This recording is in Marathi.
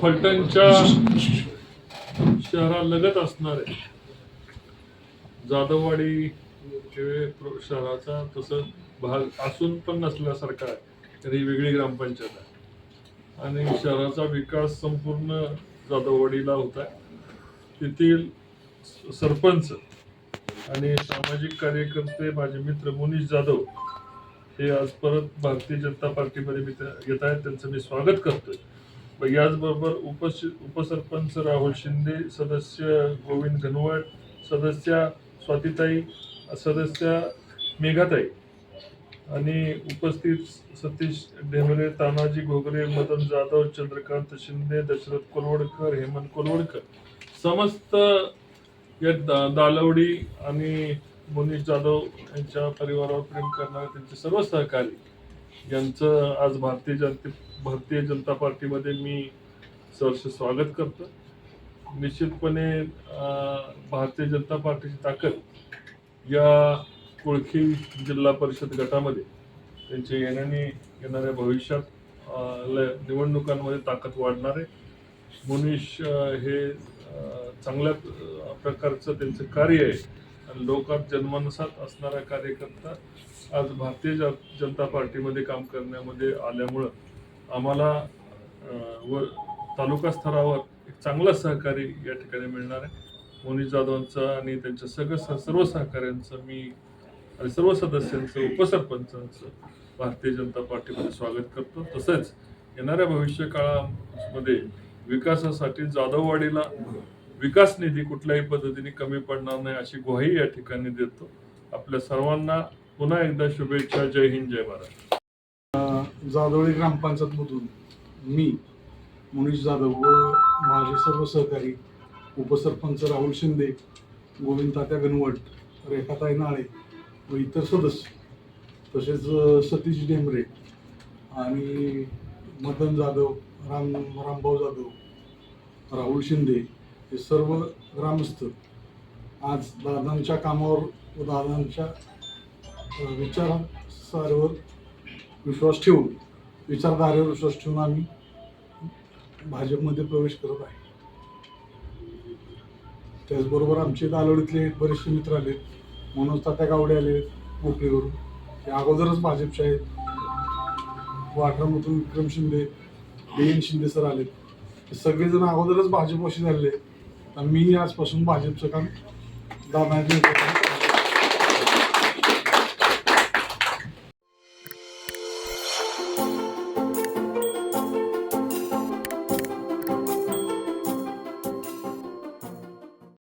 फलटणच्या शहरालगत असणारे जाधववाडी शहराचा तसं भाग असून पण नसल्यासारखा आहे. तर ही वेगळी ग्रामपंचायत आहे. आणि शहराचा विकास संपूर्ण जाधववाडीला होत आहे. तेथील सरपंच आणि सामाजिक कार्यकर्ते माझे मित्र मुनीश जाधव हे आज परत भारतीय जनता पार्टीमध्ये मी येत आहेत. त्यांचं मी स्वागत करतोय. याचबरोबर उपस उपसरपंच राहुल शिंदे सदस्य गोविंद घनवट सदस्या स्वातीताई सदस्या मेघाताई आणि उपस्थित सतीश ढेमरे तानाजी घोगरे मदन जाधव चंद्रकांत शिंदे दशरथ कोलवडकर हेमंत कोलवडकर. समस्त या दा- दालवडी आणि मुनीश जाधव यांच्या परिवारावर प्रेम करणारे त्यांचे सर्व सहकारी यांचं आज भारतीय जनते भारतीय जनता पार्टीमध्ये मी सहर्ष स्वागत करतो. निश्चितपणे भारतीय जनता पार्टीची ताकद या कुळखी जिल्हा परिषद गटामध्ये त्यांच्या येण्याने येणाऱ्या भविष्यात निवडणुकांमध्ये ताकद वाढणार आहे. मुनीश हे चांगल्या प्रकारचं त्यांचं कार्य आहे. लोकात जन्मनसात असणारा कार्यकर्ता आज भारतीय जनता पार्टीमध्ये काम करण्यामध्ये आल्यामुळं आम्हाला व तालुका स्तरावर एक चांगला सहकारी या ठिकाणी मिळणार आहे. मोनिश जाधवांचं आणि त्यांच्या सगळं सर्व सहकाऱ्यांचं मी आणि सर्व सदस्यांचं उपसरपंचांचं भारतीय जनता पार्टीमध्ये स्वागत करतो. तसंच येणाऱ्या भविष्य काळामध्ये विकासासाठी जाधववाडीला विकास निधी कुठल्याही पद्धतीने कमी पडणार नाही अशी ग्वाही या ठिकाणी देतो. आपल्या सर्वांना पुन्हा एकदा शुभेच्छा. जय हिंद जय महाराज जाधवळी ग्रामपंचायतमधून मी मुनीश जाधव व माझे सर्व सहकारी उपसरपंच राहुल शिंदे गोविंद तात्या गणवट रेखाताई नाळे व इतर सदस्य तसेच सतीश डेमरे आणि मदन जाधव राम रामभाऊ जाधव राहुल शिंदे हे सर्व ग्रामस्थ आज दादांच्या कामावर व दादांच्या विचारसारेवर विश्वास ठेवून विचारधारेवर विश्वास ठेवून आम्ही भाजपमध्ये प्रवेश करत आहे. त्याचबरोबर आमचे दालोडीतले बरेचसे मित्र आले मनोज तात्या गावडे आले कोकणीवरून ते अगोदरच भाजपचे आहेत वाठरामधून Vikram Shinde B N Shinde sir आले हे सगळेजण अगोदरच भाजपशी झालेले तर मी आजपासून भाजपचं काम दादांच्या